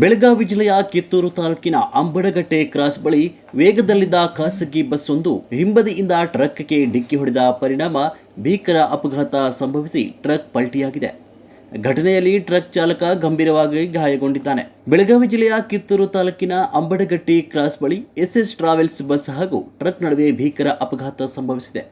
ಬೆಳಗಾವಿ ಜಿಲ್ಲೆಯ ಕಿತ್ತೂರು ತಾಲೂಕಿನ ಅಂಬಡಗಟ್ಟೆ ಕ್ರಾಸ್ ಬಳಿ ವೇಗದಲ್ಲಿದ್ದ ಖಾಸಗಿ ಬಸ್ಸೊಂದು ಹಿಂಬದಿಯಿಂದ ಟ್ರಕ್ಗೆ ಡಿಕ್ಕಿ ಹೊಡೆದ ಪರಿಣಾಮ ಭೀಕರ ಅಪಘಾತ ಸಂಭವಿಸಿ ಟ್ರಕ್ ಪಲ್ಟಿಯಾಗಿದೆ. ಘಟನೆಯಲ್ಲಿ ಟ್ರಕ್ ಚಾಲಕ ಗಂಭೀರವಾಗಿ ಗಾಯಗೊಂಡಿದ್ದಾನೆ. ಬೆಳಗಾವಿ ಜಿಲ್ಲೆಯ ಕಿತ್ತೂರು ತಾಲೂಕಿನ ಅಂಬಡಗಟ್ಟಿ ಕ್ರಾಸ್ ಬಳಿ ಎಸ್ಎಸ್ ಟ್ರಾವೆಲ್ಸ್ ಬಸ್ ಹಾಗೂ ಟ್ರಕ್ ನಡುವೆ ಭೀಕರ ಅಪಘಾತ ಸಂಭವಿಸಿದೆ.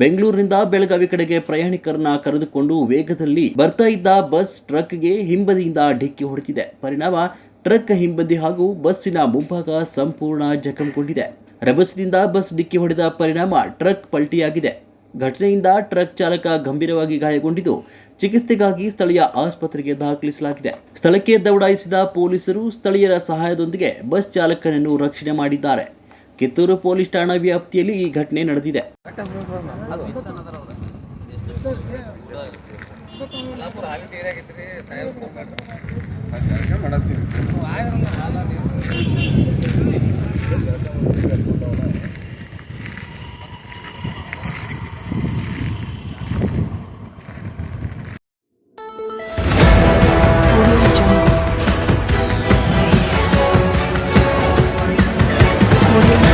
ಬೆಂಗಳೂರಿನಿಂದ ಬೆಳಗಾವಿ ಕಡೆಗೆ ಪ್ರಯಾಣಿಕರನ್ನ ಕರೆದುಕೊಂಡು ವೇಗದಲ್ಲಿ ಬರ್ತಾ ಇದ್ದ ಬಸ್ ಟ್ರಕ್ಗೆ ಹಿಂಬದಿಯಿಂದ ಡಿಕ್ಕಿ ಹೊಡೆದಿದೆ. ಪರಿಣಾಮ ಟ್ರಕ್ ಹಿಂಬದಿ ಹಾಗೂ ಬಸ್ಸಿನ ಮುಂಭಾಗ ಸಂಪೂರ್ಣ ಜಖಂಗೊಂಡಿದೆ. ರಭಸದಿಂದ ಬಸ್ ಡಿಕ್ಕಿ ಹೊಡೆದ ಪರಿಣಾಮ ಟ್ರಕ್ ಪಲ್ಟಿಯಾಗಿದೆ. ಘಟನೆಯಿಂದ ಟ್ರಕ್ ಚಾಲಕ ಗಂಭೀರವಾಗಿ ಗಾಯಗೊಂಡಿದ್ದು, ಚಿಕಿತ್ಸೆಗಾಗಿ ಸ್ಥಳೀಯ ಆಸ್ಪತ್ರೆಗೆ ದಾಖಲಿಸಲಾಗಿದೆ. ಸ್ಥಳಕ್ಕೆ ದೌಡಾಯಿಸಿದ ಪೊಲೀಸರು ಸ್ಥಳೀಯರ ಸಹಾಯದೊಂದಿಗೆ ಬಸ್ ಚಾಲಕನನ್ನು ರಕ್ಷಣೆ ಮಾಡಿದ್ದಾರೆ. ಕಿತ್ತೂರು ಪೊಲೀಸ್ ಠಾಣಾ ವ್ಯಾಪ್ತಿಯಲ್ಲಿ ಈ ಘಟನೆ ನಡೆದಿದೆ. Audio.